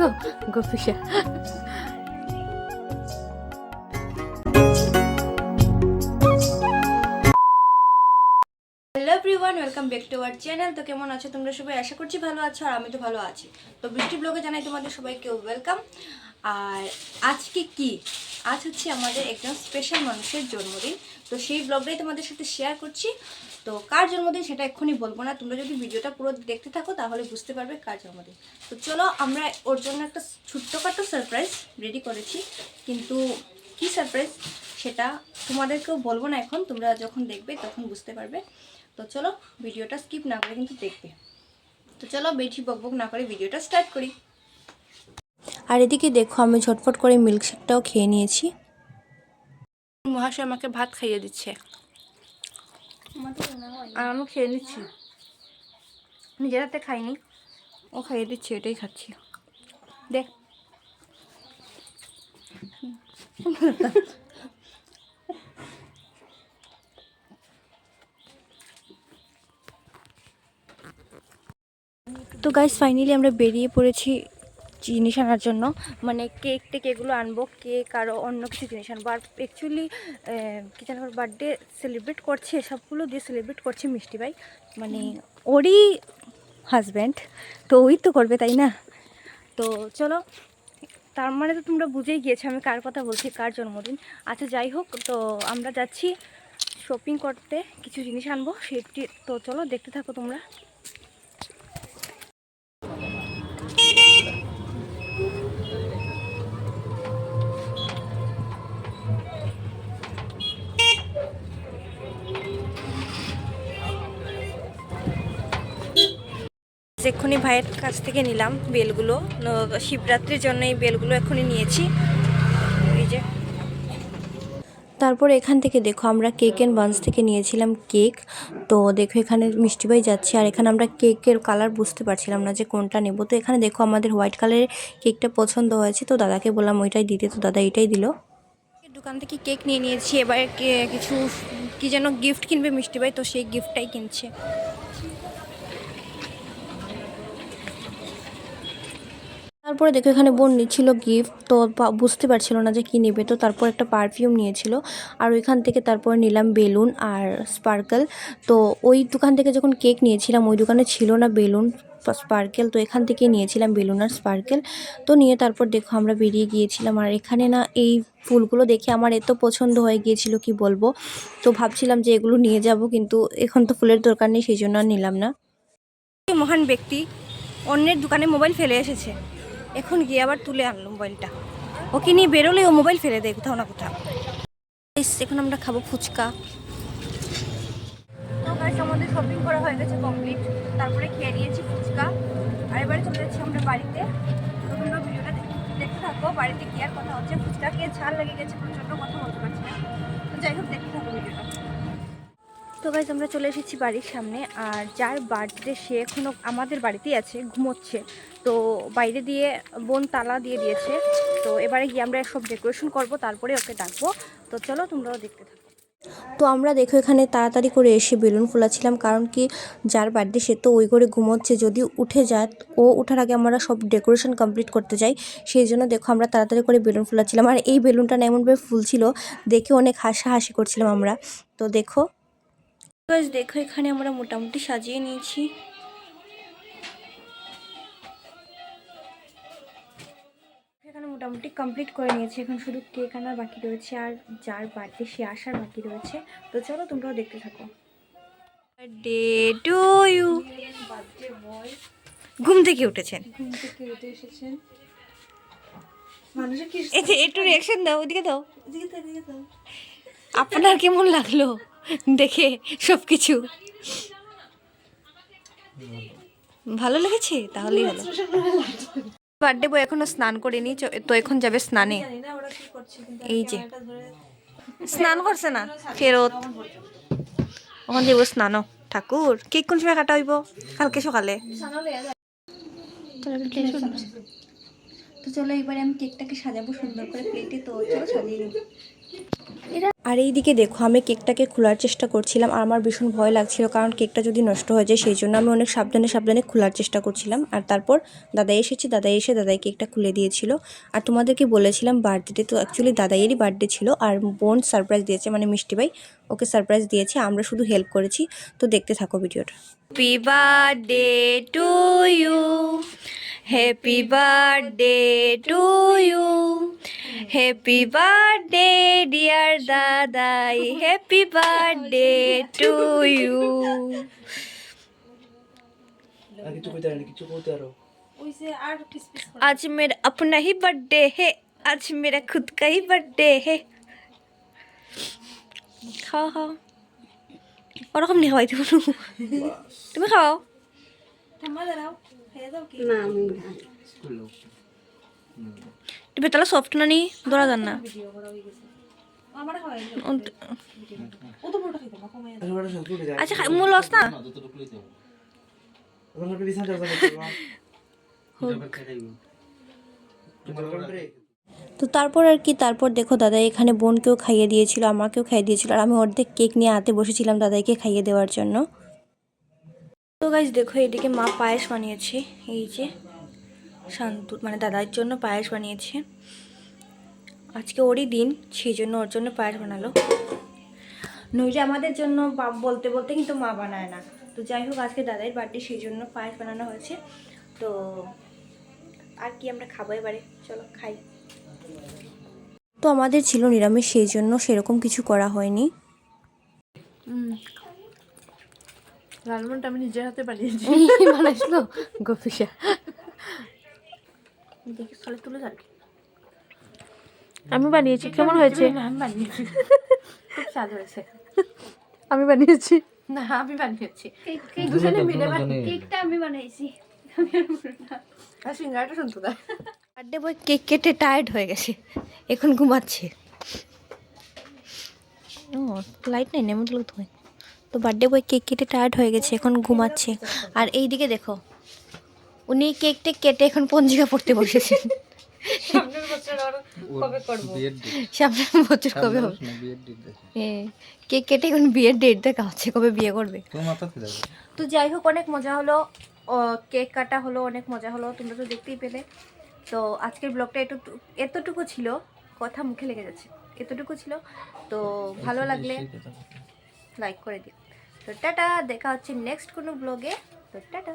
Hello everyone welcome back to our channel তো কেমন আছো? তোমরা সবাই আশা করছি ভালো আছো আর আমি তো ভালো আছি। তো বৃষ্টি ব্লগে জানাই তোমাদের সবাইকে ওয়েলকাম আর আজকে কি? আজ হচ্ছে আমাদের একজন স্পেশাল মানুষের জন্মদিন। তো সেই ব্লগটাই তোমাদের সাথে শেয়ার করছি। তো কার জন্মদিন সেটা এক্ষুনি বলব না। তোমরা যদি ভিডিওটা পুরো দেখতে থাকো তাহলে বুঝতে পারবে কার জন্মদিন। তো চলো আমরা ওর জন্য একটা ছোট্টখাটো সারপ্রাইজ রেডি করেছি। কিন্তু কি সারপ্রাইজ সেটা তোমাদেরকেও বলব না এখন। তোমরা যখন দেখবে তখন বুঝতে পারবে। তো চলো ভিডিওটা স্কিপ না করে কিন্তু দেখবে। তো চলো বেশি বকবক না করে ভিডিওটা স্টার্ট করি। আর এদিকে দেখো আমি ঝটফট করে মিল্কশেকটাও খেয়ে নিয়েছি। মহাশয় আমাকে ভাত খাইয়ে দিচ্ছে। আর আমি খেয়ে নিচ্ছি। নিজের হাতে খাইনি, ও খাইয়ে দিচ্ছে, এটাই খাচ্ছি। দেখ। তো গাইস ফাইনালি আমরা বেরিয়ে পড়েছি জিনিস আনার জন্য। মানে কেক টেক এগুলো আনব কেক আরও অন্য কিছু জিনিস আনব। আর অ্যাকচুয়ালি কি যেন বার্থডে সেলিব্রেট করছে সবগুলো দিয়ে সেলিব্রেট করছে মিষ্টি ভাই। মানে ওরই হাজব্যান্ড তো ওই তো করবে, তাই না? তো চলো, তার মানে তো তোমরা বুঝেই গিয়েছো আমি কার কথা বলছি, কার জন্মদিন। আচ্ছা যাই হোক, তো আমরা যাচ্ছি শপিং করতে, কিছু জিনিস আনব সেটি তো চলো, দেখতে থাকো তোমরা। এক্ষুনি ভাইয়ের কাছ থেকে নিলাম বেলগুলো। শিবরাত্রির জন্য এই বেলগুলো এক্ষুনি নিয়েছি। এই যে। তারপর এখান থেকে দেখো আমরা কেক অ্যান্ড বান্স থেকে নিয়েছিলাম কেক তো দেখো এখানে মিষ্টি ভাই যাচ্ছে আর এখানে আমরা কেকের কালার বুঝতে পারছিলাম না যে কোনটা নেব। তো এখানে দেখো আমাদের হোয়াইট কালারের কেকটা পছন্দ হয়েছে। তো দাদাকে বললাম ওইটাই দিতে। তো দাদা এটাই দিল। দোকান থেকে কেক নিয়ে নিয়েছি। এবার কিছু কি যেন গিফট কিনবে মিষ্টি ভাই তো সেই গিফটটাই কিনছে। তারপরে দেখো এখানে বোন নিচ্ছিল গিফট তো বুঝতে পারছিল না যে কী নেবে। তো তারপর একটা পারফিউম নিয়েছিল। আর ওইখান থেকে তারপর নিলাম বেলুন আর স্পার্কেল তো ওই দোকান থেকে যখন কেক নিয়েছিলাম, ওই দোকানে ছিল না বেলুন স্পার্কেল তো এখান থেকে নিয়েছিলাম বেলুন আর স্পার্কেল তো নিয়ে তারপর দেখো আমরা বেরিয়ে গিয়েছিলাম। আর এখানে না এই ফুলগুলো দেখে আমার এত পছন্দ হয়ে গিয়েছিল, কি বলব? তো ভাবছিলাম যে এগুলো নিয়ে যাব, কিন্তু এখন তো ফুলের দরকার নেই, সেই জন্য নিলাম না। মহান ব্যক্তি, অন্যের দোকানে মোবাইল ফেলে এসেছে। এখন গিয়ে আবার তুলে আনলো মোবাইলটা ওকে নিয়ে বেরোলে ও মোবাইল ফেলে দেয় কোথাও না কোথাও। এখন আমরা খাব ফুচকা। শপিং করা হয়ে গেছে তারপরে খেয়ে ফুচকা। আমরা বাড়িতে। ভিডিওটা দেখ- দেখতে বাড়িতে আর কথা হচ্ছে। ফুচকা খেয়ে ঝাল লেগে গেছে, প্রচণ্ড কথা না। যাই হোক, দেখতে থাকো ভিডিওটা। তো গাইজ আমরা চলে এসেছি বাড়ির সামনে আর যার বার্থডে সে এখনও আমাদের বাড়িতেই আছে, ঘুমোচ্ছে। তো বাইরে দিয়ে বোন তালা দিয়ে দিয়েছে। তো এবারে গিয়ে আমরা সব ডেকোরেশন করব, তারপরে ওকে ডাকবো। তো চলো তোমরাও দেখতে থাকো। তো আমরা দেখো এখানে তাড়াতাড়ি করে এসে বেলুন ফোলাচ্ছিলাম, কারণ কি যার বার্থডে সে তো ওই করে ঘুমোচ্ছে। যদি উঠে যায়, ও ওঠার আগে আমরা সব ডেকোরেশন কমপ্লিট করতে যাই। সেই জন্য দেখো আমরা তাড়াতাড়ি করে বেলুন ফোলাচ্ছিলাম। আর এই বেলুনটা না এমনভাবে ফুলছিল, দেখে অনেক হাসাহাসি করছিলাম আমরা। তো দেখো গাইজ দেখো এখানে আমরা মোটামুটি সাজিয়ে নিয়েছি। এখানে মোটামুটি কমপ্লিট করে নিয়েছি। এখন শুধু কেক আনার বাকি রয়েছে আর যার বার্থডে সে আসার বাকি রয়েছে। তো চলো তোমরাও দেখতে থাকো। ডে টু ইউ ঘুম থেকে উঠেছেন। ঘুম থেকে উঠে এসেছেন। মানুষের কি একটু রিয়াকশন দাও ওদিকে দাও। দিকে তো দিকে তো। আপনার কেমন লাগল? দেখে সব কিছু ভালো লেগেছে? তাহলেই হলো বার্থডে বয় এখনও স্নান করেনি তো এখন যাবে স্নানে। এই যে। স্নান করছে না, ফেরত। ওখান যাব স্নান ঠাকুর, কেক কোন সময় কাটা হইব? কালকে সকালে। তো চলো, এবারে আমি কেকটাকে সাজাবো সুন্দর করে প্লেটে তো চলো সাজিয়ে আর এই দিকে দেখো, আমি কেকটাকে খোলার চেষ্টা করছিলাম, আর আমার ভীষণ ভয় লাগছিল, কারণ কেকটা যদি নষ্ট হয়ে যায়, সেই জন্য আমি অনেক সাবধানে সাবধানে খোলার চেষ্টা করছিলাম। আর তারপর দাদা এসেছে দাদা এসে দাদাই কেকটা খুলে দিয়েছিল। আর তোমাদেরকে বলেছিলাম বার্থডে তো অ্যাকচুয়ালি দাদাইয়েরই বার্থডে ছিল, আর বোন সারপ্রাইজ দিয়েছে মানে মিষ্টি ভাই ওকে সারপ্রাইজ দিয়েছে, আমরা শুধু হেল্প করেছি। তো দেখতে থাকো ভিডিওটা। To you happy birthday to you happy birthday dear দাদাই হ্যাপি বার্থডে টু ইউ আর কিছু কইতে পারি কিছু কইতে আরো ওই যে আর পিস পিস आज मेरा अपना ही बर्थडे है आज मेरा खुद का ही बर्थडे है খাও খাও ওরকম নিয়ে খাওয়াইতে পারো তুমি খাও ঠাম্মা দাঁড়াও খেয়ে দাও কি তুমি তাহলে সফট না নি? ধরা যান না। হয়ে যায় আচ্ছা মূল লস না? তো তারপর আর কি তারপর দেখো দাদা এখানে বোনকেও খাইয়ে দিয়েছিল আমাকেও খাইয়ে দিয়েছিল আর আমি অর্ধেক কেক নিয়ে হাতে বসেছিলাম দাদাইকে খাইয়ে দেওয়ার জন্য। তো গাইজ দেখো, এদিকে মা পায়েস বানিয়েছে। এই যে শান্তু মানে দাদার জন্য পায়েস বানিয়েছে। আজকে ওরই দিন, সেই জন্য ওর জন্য পায়েস বানালো। নইলে আমাদের জন্য বাপ বলতে বলতে কিন্তু মা বানায় না। তো যাই হোক, আজকে দাদার বার্থডে, সেই জন্য পায়েস বানানো হয়েছে। তো আর কি আমরা খাব এবারে? চলো, খাই। তো আমাদের ছিল নিরামিষ, সেই জন্য সেরকম কিছু করা হয়নি। লালমনটা আমি নিজের হাতে বানিয়েছি। বানাইছিল গোপিসা দেখি চলে তুলে যান আমি বানিয়েছি কেমন হয়েছে? আমি বানিয়েছি। খুব স্বাদ হয়েছে। আমি বানিয়েছি। না আমি বানিয়েছি। দুজনে মিলে কেকটা আমি বানাইছি। আর সিঙ্গারটা শুনতে দেয় বার্থডে বয় কেক কেটে টায়ার্ড হয়ে গেছে। এখন ঘুমাচ্ছে। ও লাইট নেই নেমে দিলেও তো হয়। তো বার্থডে বয় কেক কেটে টায়ার্ড হয়ে গেছে এখন ঘুমাচ্ছে। আর এই দিকে দেখো উনি কেক টেক কেটে এখন পঞ্জিকা পড়তে বসেছেন সামনের বছর কবে করব? সামনের কবে হবে? কেক কেটে এখন বিয়ের ডেট দেখা হচ্ছে কবে বিয়ে করবে? তো যাই হোক অনেক মজা হলো। ও, কেক কাটা হলো অনেক মজা হলো তোমরা তো দেখতেই পেলে। তো আজকের ব্লগটা একটু এতটুকু ছিল কথা মুখে লেগে যাচ্ছে এতটুকু ছিল। তো ভালো লাগলে লাইক করে দিও। তো টাটা দেখা হচ্ছে নেক্সট কোনো ব্লগে তো টাটা।